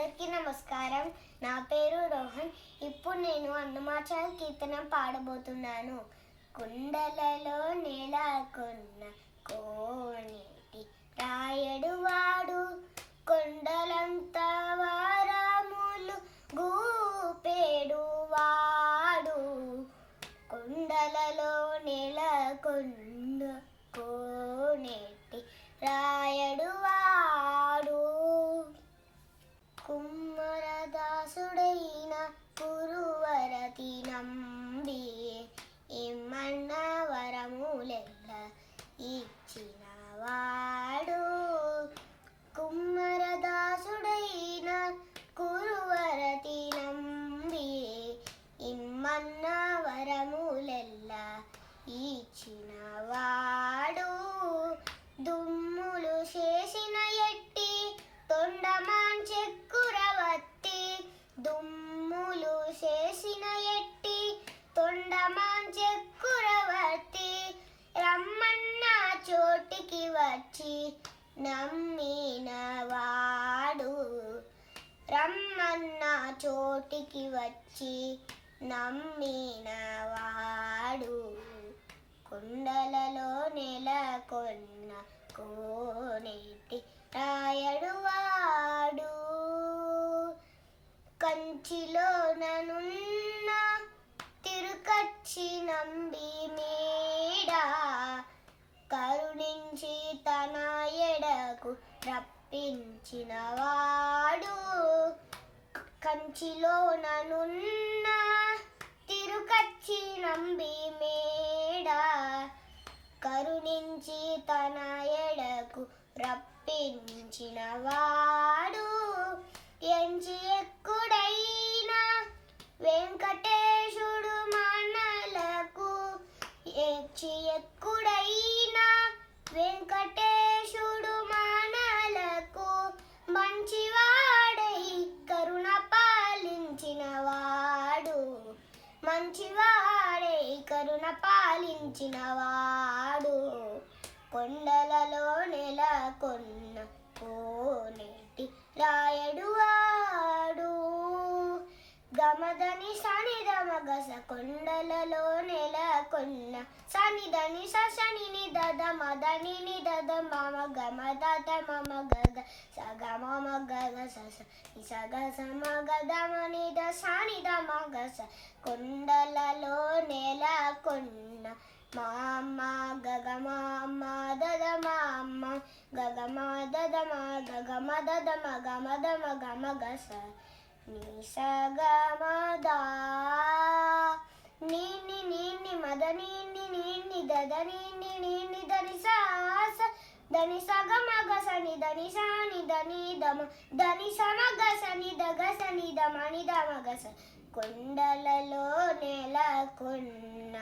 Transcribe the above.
అందరికీ నమస్కారం. నా పేరు రోహన్. ఇప్పుడు నేను అన్నమాచార కీర్తనం పాడబోతున్నాను. కుండలలో నెలకొన్న కోనేటి రాయడు వాడు కొండలంత వారాములు గూపేడు వాడు. కుండలలో నెలకొన్న కోనేటి రాయడు ఇచ్చిన వాడు కుమ్మరదాసుడైన కురువరతి నంబి ఇమ్మన్న వరములెల్ల ఇచ్చిన వాడు నమ్మినవాడు రమ్మన్న చోటికి వచ్చి నమ్మినవాడు కుండలలో నెలకొన్న కోనేటి రాయడు వాడు. కంచిలో ననున్న తిరుకచ్చి నంబి మేడా. కరుణి రప్పించినవాడు రప్పించిన వాడు కంచిలో ననున్న తిరుకచ్చి నంబి మేడ కరుణించి తన ఎడకు రప్పించిన వాడు ఎంచి ఎక్కుడైనా వెంకట మంచివాడే కరుణ పాలించిన వాడు. కొండలలో నెలకొన్న కోనేటి రాయడు వాడు. గమదని సనిదమగస గస కొండలలో నెలకొన్న సనిదని సని దద మదని దద మమ గమ దద మమ గగ సగ మమ గగ సస సగ సమ గద మని ద సని ద మగ స కొండలలో నెలకొన్న మామ గగ మామ దద మామ గగ మా దద మా గగ మ దద మ గ మ ద మ గ మ గ స ని స గ మ ద ని ని ని ని మద ని ని ని ని దద ని ని ని ని ద ని సా స ద ని స గ మ గ స ని ద ని ని ద ద మ ద స మ గ స ని ద గ స ని ద మ ని ద మ గ స కొండలలో నెలకొన్న